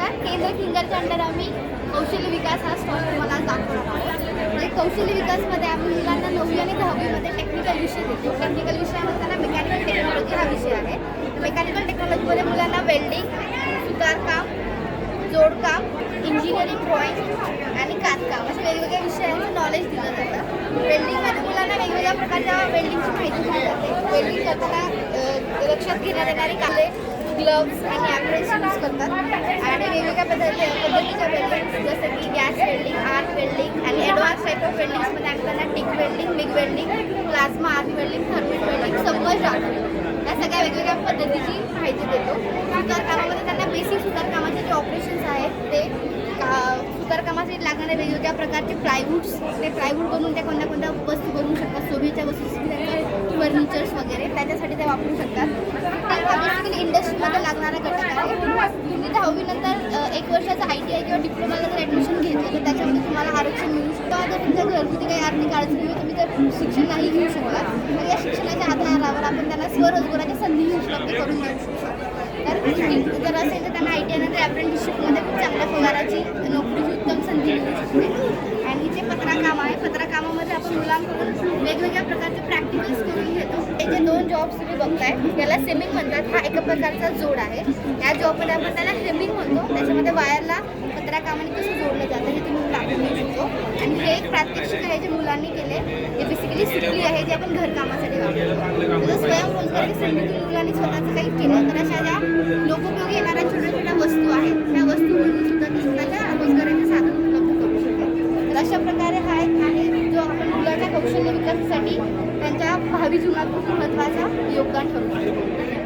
तर केंद्र किंगरच्या अंडर आम्ही कौशल्य विकास हा स्टॉल तुम्हाला दाखवणार आहोत. म्हणजे कौशल्य विकासमध्ये आम्ही मुलांना नववी आणि दहावीमध्ये टेक्निकल विषय देतो. टेक्निकल विषयामध्ये त्यांना मेकॅनिकल टेक्नॉलॉजी हा विषय आहे. मेकॅनिकल टेक्नॉलॉजीमध्ये मुलांना वेल्डिंग सुतारकाम जोडकाम इंजिनिअरिंग ड्रॉइंग आणि कातकाम असे वेगवेगळ्या विषयांचं नॉलेज दिलं जातं. वेल्डिंगमध्ये मुलांना वेगवेगळ्या प्रकारच्या वेल्डिंगची माहिती दिली जाते. वेल्डिंग करताना लक्षात घेण्यात येणारी काले ग्लव्स आणि ॲप्रेन्स यूज करतात. आणि वेगवेगळ्या पद्धती पद्धतीच्या वेल्डिंग्स जसं की गॅस वेल्डिंग आर्क वेल्डिंग आणि ॲडव्हान्स टाईप ऑफ वेल्डिंग्समध्ये आपल्याला TIG welding MIG welding plasma arc welding thermit welding submerge arc या सगळ्या वेगवेगळ्या पद्धतीची माहिती देतो. सुतारकामामध्ये त्यांना बेसिक सुतारकामाचे जे ऑपरेशन्स आहेत ते सुतारकामासाठी लागणारे वेगवेगळ्या प्रकारचे प्लायवूड्स ते प्लायवूड बनवून त्या कोणत्या कोणत्या वस्तू बनवू शकतात सोबीच्या वस्तू फर्निचर्स वगैरे त्याच्यासाठी ते वापरू शकतात. हा बेसिकली इंडस्ट्रीमध्ये लागणारा घटक आहे. तुम्ही दहावीनंतर एक वर्षाचा आय टी आय किंवा डिप्लोमाला जर ॲडमिशन घेतलं तर त्याच्यामध्ये तुम्हाला आरक्षण मिळू शकतं. जर तुमच्या घरगुती काही आर्थिक अडचणी तुम्ही जर शिक्षण नाही घेऊ शकला तर या शिक्षणाच्या आधारावर आपण त्यांना स्वरोजगाराची संधी उपलब्ध करून देऊ शकतो. तर जर असेल तर त्यांना आय टी आयनंतर अप्रेंटिसशिपमध्ये खूप चांगल्या पगाराची नोकरीची उत्तम संधी मिळू शकते आणि जे पत्रकाम आहे पत्रकामामध्ये आपण मुलांकडून वेगवेगळ्या प्रकारचे प्रॅक्टिकल्स करून घेतो हे जे दोन जॉब्स तुम्ही बघताय याला सेमिंग म्हणतात. हा एका प्रकारचा जोड आहे. या जॉबमध्ये आपण त्याला सेमिंग म्हणतो. त्याच्यामध्ये वायरला पत्रकामाने कसं जोडलं जातं हे तुम्ही दाखवून घेऊ शकतो. आणि हे एक प्रात्यक्षिक आहे जे मुलांनी केले. हे बेसिकली सुटली आहे जे आपण घरकामासाठी वापरतो. जर स्वयंरोजगारी संधीतून मुलांनी स्वतःचं काही केलं तर अशा ज्या लोकोपयोगी येणाऱ्या छोट्या छोट्या वस्तू आहेत त्या वस्तू म्हणून सुद्धा ते स्वतःच्या रोजगाराचे साधन उपलब्ध करू शकतात. तर अशा प्रकारे हा एक आहे जो आपण मुलांच्या कौशल्य विकासासाठी भावी जीवनात खूप महत्त्वाचा योगदान ठरू शकतो.